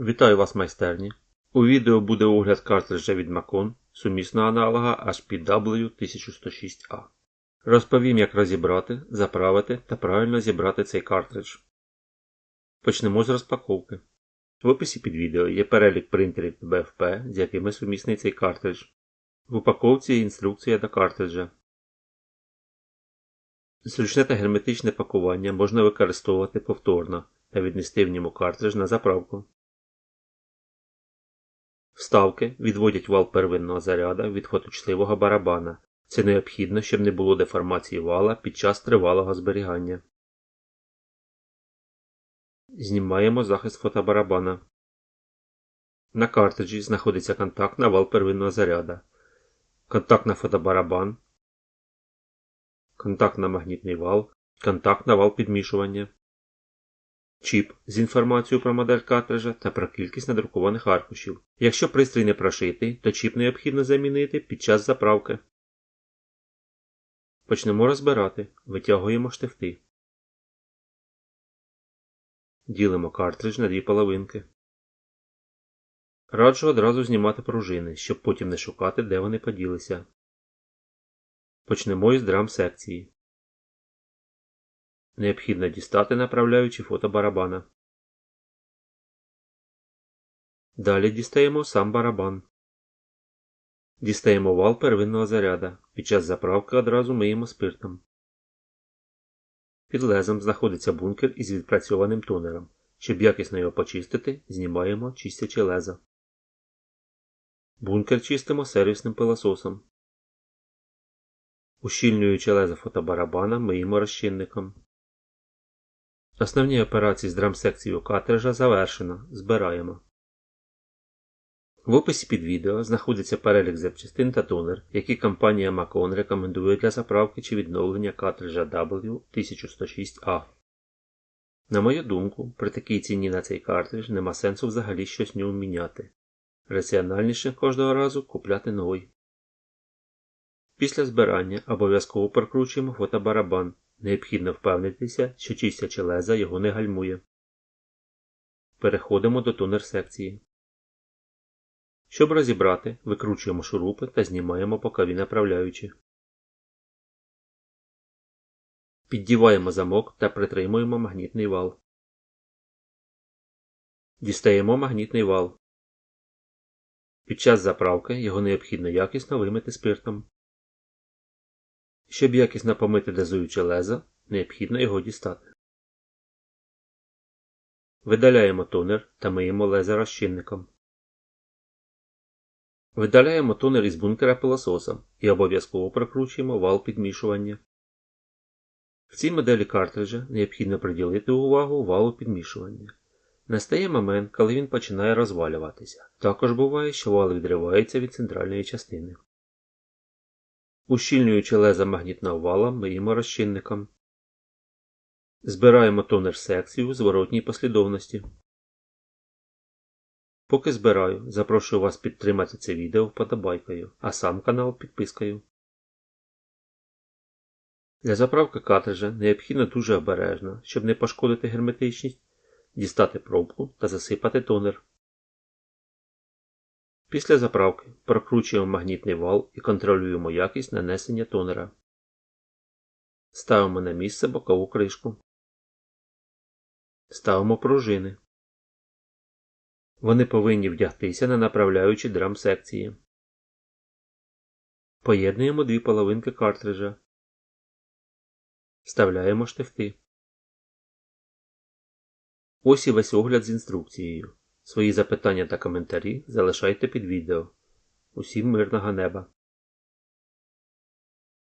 Вітаю вас майстерні. У відео буде огляд картриджа від Macon сумісного аналога HPW1106A. Розповім, як розібрати, заправити та правильно зібрати цей картридж. Почнемо з розпаковки. В описі під відео є перелік принтерів BFP, з якими сумісний цей картридж. В упаковці є інструкція до картриджа. Зручне та герметичне пакування можна використовувати повторно та віднести в ньому картридж на заправку. Вставки відводять вал первинного заряда від фоточливого барабана. Це необхідно, щоб не було деформації вала під час тривалого зберігання. Знімаємо захист фотобарабана. На картриджі знаходиться контакт на вал первинного заряда, контакт на фотобарабан, контакт на магнітний вал, контакт на вал підмішування, чіп з інформацією про модель картриджа та про кількість надрукованих аркушів. Якщо пристрій не прошитий, то чіп необхідно замінити під час заправки. Почнемо розбирати. Витягуємо штифти. Ділимо картридж на дві половинки. Раджу одразу знімати пружини, щоб потім не шукати, де вони поділися. Почнемо із драм секції. Необхідно дістати направляючи фотобарабана. Далі дістаємо сам барабан. Дістаємо вал первинного заряда. Під час заправки одразу миємо спиртом. Під лезом знаходиться бункер із відпрацьованим тонером. Щоб якісно його почистити, знімаємо чистяче лезо. Бункер чистимо сервісним пилососом. Ущільнюючи лезо фотобарабана, миємо розчинником. Основні операції з драм-секцією картриджа завершено. Збираємо. В описі під відео знаходиться перелік запчастин та тонер, які компанія Macon рекомендує для заправки чи відновлення картриджа W1106A. На мою думку, при такій ціні на цей картридж нема сенсу взагалі щось в ньому міняти. Раціональніше кожного разу купляти новий. Після збирання обов'язково прокручуємо фотобарабан. Необхідно впевнитися, що чистяче леза його не гальмує. Переходимо до тонер секції. Щоб розібрати, викручуємо шурупи та знімаємо бокові направляючі. Піддіваємо замок та притримуємо магнітний вал. Дістаємо магнітний вал. Під час заправки його необхідно якісно вимити спиртом. Щоб якісно помити дозуюче лезо, необхідно його дістати. Видаляємо тонер та миємо лезо розчинником. Видаляємо тонер із бункера пилососом і обов'язково прокручуємо вал підмішування. В цій моделі картриджа необхідно приділити увагу валу підмішування. Настає момент, коли він починає розвалюватися. Також буває, що вал відривається від центральної частини. Ущільнюючи леза магнітного вала, миємо розчинником. Збираємо тонер секцію в зворотній послідовності. Поки збираю, запрошую вас підтримати це відео вподобайкою, а сам канал підпискою. Для заправки картриджа необхідно дуже обережно, щоб не пошкодити герметичність, дістати пробку та засипати тонер. Після заправки прокручуємо магнітний вал і контролюємо якість нанесення тонера. Ставимо на місце бокову кришку. Ставимо пружини. Вони повинні вдягтися на направляючі драм секції. Поєднуємо дві половинки картриджа. Вставляємо штифти. Ось і весь огляд з інструкцією. Свої запитання та коментарі залишайте під відео. Усім мирного неба!